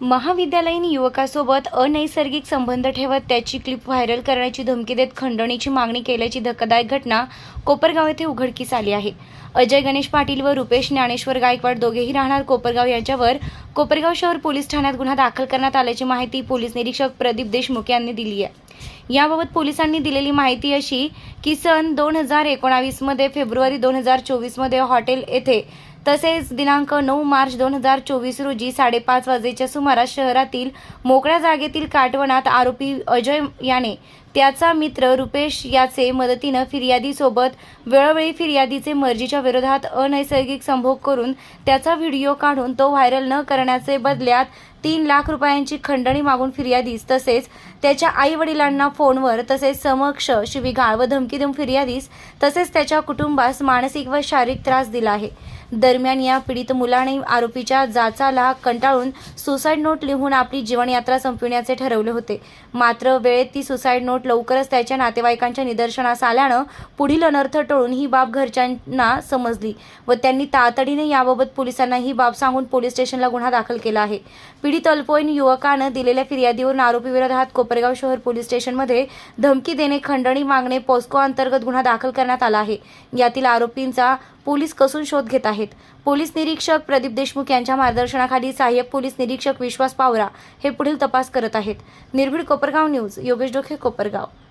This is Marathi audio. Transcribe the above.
महाविद्यालयीन युवकासोबत अनैसर्गिक संबंध ठेवत त्याची क्लिप व्हायरल करण्याची धमकी देत खंडणीची मागणी केल्याची धक्कादायक घटना कोपरगाव येथे उघडकीस आली आहे. अजय गणेश पाटील व रुपेश ज्ञानेश्वर गायकवाड दोघेही राहणार कोपरगाव यांच्यावर. कोपरगाव शहर पोलीस ठाण्यात गुन्हा दाखल करण्यात आल्याची माहिती पोलीस निरीक्षक प्रदीप देशमुख यांनी दिली आहे. याबाबत पोलिसांनी दिलेली माहिती अशी की सन दोन हजार एकोणावीसमध्ये फेब्रुवारी दोन हजार चोवीसमध्ये हॉटेल येथे तसेच दिनांक नऊ मार्च दोन हजार चोवीस रोजी साडेपाच वाजेच्या सुमारास शहरातील मोकळ्या जागेतील काटवणात आरोपी अजय याने त्याचा मित्र रुपेश याचे मदतीनं फिर्यादीसोबत वेळोवेळी फिर्यादीचे मर्जीच्या विरोधात अनैसर्गिक संभोग करून त्याचा व्हिडिओ काढून तो व्हायरल न करण्याचे बदल्यात तीन लाख रुपयांची खंडणी मागून फिर्यादीस तसेच त्याच्या आई वडिलांना फोनवर तसेच समक्ष शिविगाळ व धमकी देऊन फिर्यादीस तसेच त्याच्या कुटुंबास मानसिक व शारीरिक त्रास दिला आहे. दरम्यान या पीडित मुलाने आरोपीच्या जाचाला कंटाळून सुसाईड नोट लिहून आपली जीवनयात्रा संपविण्याचे ठरवले होते. मात्र वेळेत ती सुसाईड नोट लवकरच त्याच्या नातेवाईकांच्या निदर्शनास आल्यानं पुढील अनर्थ टळून ही बाब घरच्यांना समजली व त्यांनी तातडीने याबाबत पोलिसांना ही बाब सांगून पोलीस स्टेशनला गुन्हा दाखल केला आहे. पीडित अल्पवयीन युवकानं दिलेल्या फिर्यादीवरून आरोपी विरोधात कोपरगाव शहर पोलीस स्टेशनमध्ये धमकी देणे खंडणी मागणे पॉस्को अंतर्गत गुन्हा दाखल करण्यात आला आहे. यातील आरोपींचा पोलीस कसून शोध घेत आहेत. पोलीस निरीक्षक प्रदीप देशमुख यांच्या मार्गदर्शनाखाली सहाय्यक पोलीस निरीक्षक विश्वास पावरा हे पुढील तपास करत आहेत. निर्भीड कोपरगाव न्यूज योगेश डोखे कोपरगाव